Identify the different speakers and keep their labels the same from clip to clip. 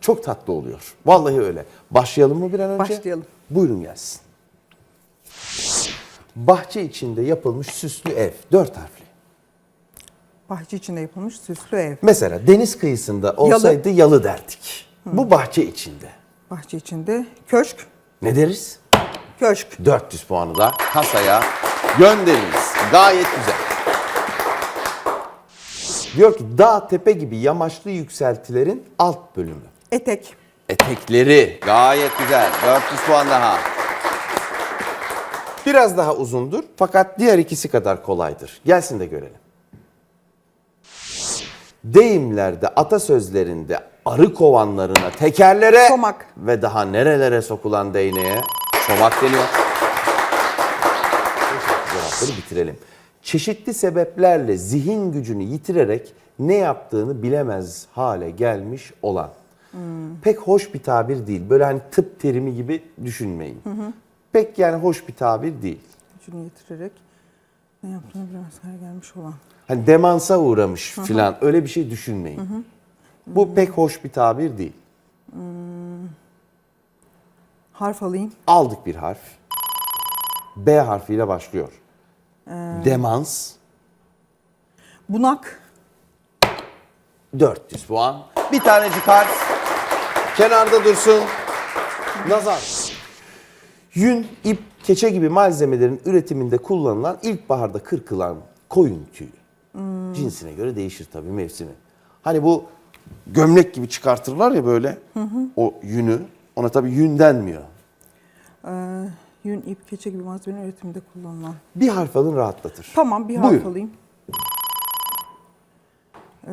Speaker 1: Çok tatlı oluyor. Vallahi öyle. Başlayalım mı bir an önce?
Speaker 2: Başlayalım.
Speaker 1: Buyurun gelsin. Bahçe içinde yapılmış süslü ev. Dört harfli.
Speaker 2: Bahçe içinde yapılmış süslü ev.
Speaker 1: Mesela deniz kıyısında olsaydı yalı, derdik. Bu bahçe içinde.
Speaker 2: Bahçe içinde köşk.
Speaker 1: Ne deriz?
Speaker 2: Köşk.
Speaker 1: 400 puanı da kasaya gönderiniz. Gayet güzel. Diyor ki dağ tepe gibi yamaçlı yükseltilerin alt bölümü.
Speaker 2: Etek.
Speaker 1: Etekleri gayet güzel. 400 puan daha. Biraz daha uzundur fakat diğer ikisi kadar kolaydır. Gelsin de görelim. Deyimlerde, atasözlerinde arı kovanlarına, tekerlere
Speaker 2: Çomak.
Speaker 1: ve daha nerelere sokulan değneğe çomak deniyor. Cevapları bitirelim. Çeşitli sebeplerle zihin gücünü yitirerek ne yaptığını bilemez hale gelmiş olan. Pek hoş bir tabir değil. Böyle hani tıp terimi gibi düşünmeyin. Pek yani hoş bir tabir değil.
Speaker 2: Gücünü yitirerek ne yaptığını bilemez hale gelmiş olan.
Speaker 1: Hani demansa uğramış filan öyle bir şey düşünmeyin. Bu pek hoş bir tabir değil.
Speaker 2: Harf alayım.
Speaker 1: Aldık bir harf. B harfiyle başlıyor. Demans
Speaker 2: Bunak.
Speaker 1: 400 puan. Bir tanecik harf. Kenarda dursun. Nazar. Yün, ip, keçe gibi malzemelerin üretiminde kullanılan ilkbaharda kırkılan koyun tüyü. Cinsine göre değişir tabii mevsimi. Hani bu gömlek gibi çıkartırlar ya böyle o yünü. Ona tabii yün denmiyor.
Speaker 2: Ee, yün, ip, keçe gibi malzemenin üretiminde kullanılan.
Speaker 1: Bir harf alın rahatlatır.
Speaker 2: Tamam bir harf
Speaker 1: Buyurun.
Speaker 2: alayım. Ee,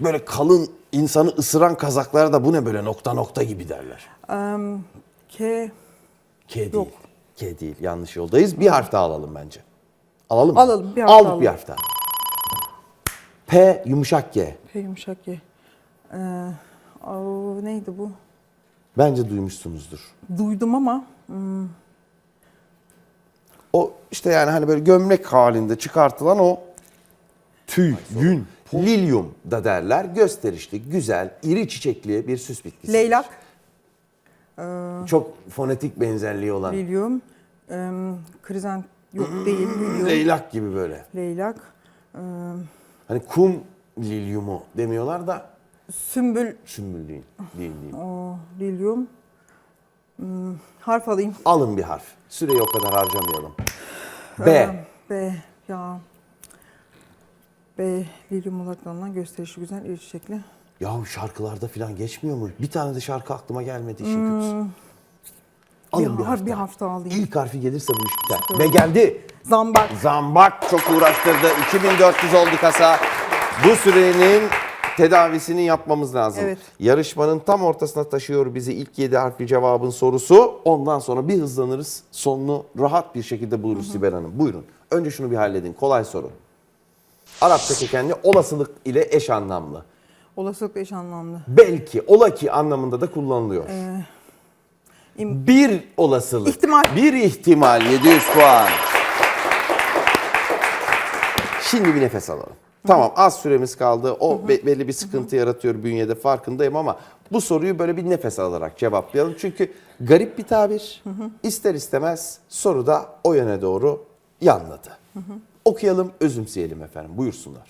Speaker 1: Böyle kalın insanı ısıran kazaklara da bu ne böyle nokta nokta gibi derler.
Speaker 2: em, K.
Speaker 1: K değil.
Speaker 2: Yok.
Speaker 1: K değil. Yanlış yoldayız. Bir harf daha alalım bence. Alalım mı?
Speaker 2: Alalım, bir harf
Speaker 1: Aldık
Speaker 2: alalım.
Speaker 1: bir harf daha. P yumuşak G.
Speaker 2: P yumuşak G. Ee, o, neydi bu?
Speaker 1: Bence duymuşsunuzdur.
Speaker 2: Duydum ama
Speaker 1: O işte yani hani böyle gömlek halinde çıkartılan o tüy, yün, lilyum da derler. Gösterişli, güzel, iri çiçekli bir süs bitkisi.
Speaker 2: leylak,
Speaker 1: Çok fonetik benzerliği olan.
Speaker 2: lilyum, em, krizant yok değil, lilyum,
Speaker 1: Leylak gibi böyle.
Speaker 2: leylak,
Speaker 1: Hani kum lilyumu demiyorlar da
Speaker 2: sümbül,
Speaker 1: sümbül değil. Değil değil.
Speaker 2: o, lilyum. Hmm, harf alayım.
Speaker 1: Alın bir harf. Süreyi o kadar harcamayalım. B.
Speaker 2: B, ya. B, lilyum olarak gösterişli güzel iri çiçekli.
Speaker 1: Ya şarkılarda falan geçmiyor mu? Bir tane de şarkı aklıma gelmedi işin kötüsü. Alın
Speaker 2: Bir
Speaker 1: bir, harf
Speaker 2: bir daha alayım.
Speaker 1: İlk harfi gelirse bu iş biter. Ve geldi.
Speaker 2: Zambak.
Speaker 1: Zambak çok uğraştırdı. 2400 oldu kasa. Bu sürenin tedavisini yapmamız lazım.
Speaker 2: Evet.
Speaker 1: Yarışmanın tam ortasına taşıyor bizi ilk 7 harfli cevabın sorusu. Ondan sonra bir hızlanırız. Sonunu rahat bir şekilde buluruz Sibel Hanım. Buyurun. Önce şunu bir halledin. Kolay soru. Arapça kökenli olasılık ile eş anlamlı.
Speaker 2: Olasılıkla eş anlamlı.
Speaker 1: Belki, ola ki anlamında da kullanılıyor.
Speaker 2: im-
Speaker 1: bir olasılık.
Speaker 2: İhtimal.
Speaker 1: Bir ihtimal 700 puan. Şimdi bir nefes alalım. Tamam az süremiz kaldı. O be- belli bir sıkıntı yaratıyor bünyede farkındayım ama bu soruyu böyle bir nefes alarak cevaplayalım. Çünkü garip bir tabir. İster istemez soruda o yöne doğru yanladı. Okuyalım, özümseyelim efendim. Buyursunlar.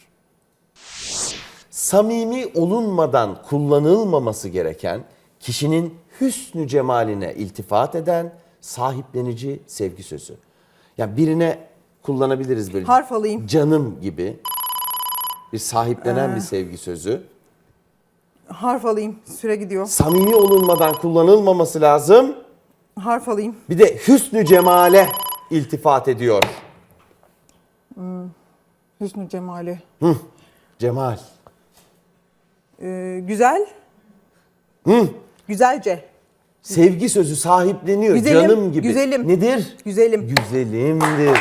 Speaker 1: Samimi olunmadan kullanılmaması gereken kişinin hüsnü cemaline iltifat eden sahiplenici sevgi sözü. Yani birine kullanabiliriz böyle.
Speaker 2: Harf alayım.
Speaker 1: Canım gibi bir sahiplenen bir sevgi sözü.
Speaker 2: Harf alayım. Süre gidiyor.
Speaker 1: Samimi olunmadan kullanılmaması lazım.
Speaker 2: Harf alayım.
Speaker 1: Bir de hüsnü cemale iltifat ediyor.
Speaker 2: Hüsnü Cemali.
Speaker 1: Cemal.
Speaker 2: Ee, güzel. Güzelce.
Speaker 1: Sevgi sözü sahipleniyor
Speaker 2: Güzelim,
Speaker 1: canım gibi.
Speaker 2: güzelim.
Speaker 1: Nedir?
Speaker 2: Güzelim.
Speaker 1: Güzelimdir.